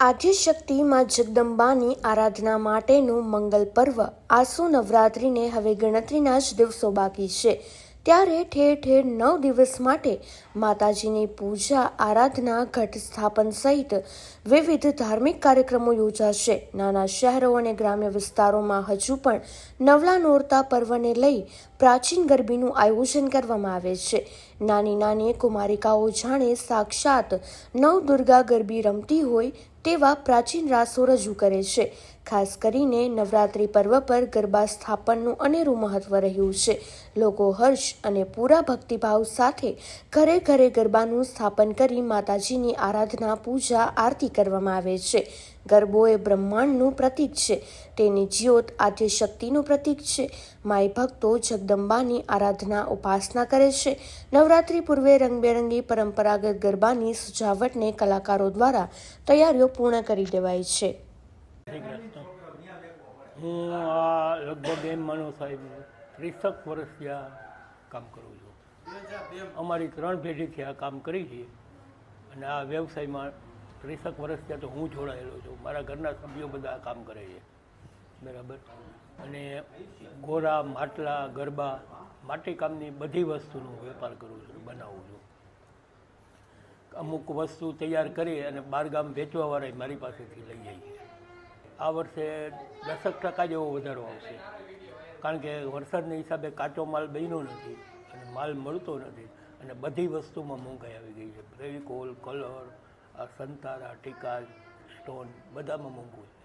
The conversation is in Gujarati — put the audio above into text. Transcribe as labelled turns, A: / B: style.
A: આદ્યશક્તિ માં જગદંબાની આરાધના માટેનું મંગલ પર્વ. આસુ નવરાત્રિને હવે ગણતરીના જ દિવસો બાકી છે. ત્યારે ઠેર ઠેર નવ દિવસ માટે માતાજીની પૂજા, આરાધના, ઘટ સ્થાપન સહિત વિવિધ ધાર્મિક કાર્યક્રમો યોજાશે. નાના શહેરો અને ગ્રામ્ય વિસ્તારોમાં હજુ પણ નવલા નોરતા પર્વને લઈ પ્રાચીન ગરબીનું આયોજન કરવામાં આવે છે. નાની નાની કુમારિકાઓ જાણે સાક્ષાત નવ દુર્ગા ગરબી રમતી હોય તેવા પ્રાચીન રાસો રજૂ કરે છે. ખાસ કરીને નવરાત્રિ પર્વ પર ગરબા સ્થાપનનું અનેરું મહત્વ રહ્યું છે. લોકો હર્ષ અને પૂરા ભક્તિભાવ સાથે ઘરે ઘરે ગરબાનું સ્થાપન કરી માતાજીની આરાધના, પૂજા, આરતી કરવામાં આવે છે. ગરબો એ બ્રહ્માંડનું પ્રતીક છે. તેની જ્યોત આદ્ય શક્તિનું પ્રતીક છે. માય ભક્તો જગદંબાની આરાધના ઉપાસના કરે છે. નવરાત્રિ પૂર્વે રંગબેરંગી પરંપરાગત ગરબાની સજાવટને કલાકારો દ્વારા તૈયારીઓ પૂર્ણ કરી દેવાય છે.
B: હું આ લગભગ એમ માનો સાહેબ, ત્રીસક વર્ષ ત્યાં કામ કરું છું. અમારી ત્રણ પેઢીથી આ કામ કરી છે. અને આ વ્યવસાયમાં ત્રીસક ત્યાં તો હું જોડાયેલો છું. મારા ઘરના સભ્યો બધા આ કામ કરે છે. બરાબર? અને ગોરા, માટલા, ગરબા માટીકામની બધી વસ્તુનો વેપાર કરું છું, બનાવું છું. અમુક વસ્તુ તૈયાર કરી અને બારગામ વેચવાવાળા મારી પાસેથી લઈ જાય આ વર્ષે દસક ટકા જેવો વધારો આવશે. કારણ કે વરસાદના હિસાબે કાચો માલ બન્યો નથી અને માલ મળતો નથી અને બધી વસ્તુમાં મોંઘાઈ આવી ગઈ છે. ફેવિકોલ, કલર આ સંતારા ટીકા સ્ટોન બધામાં મોંઘું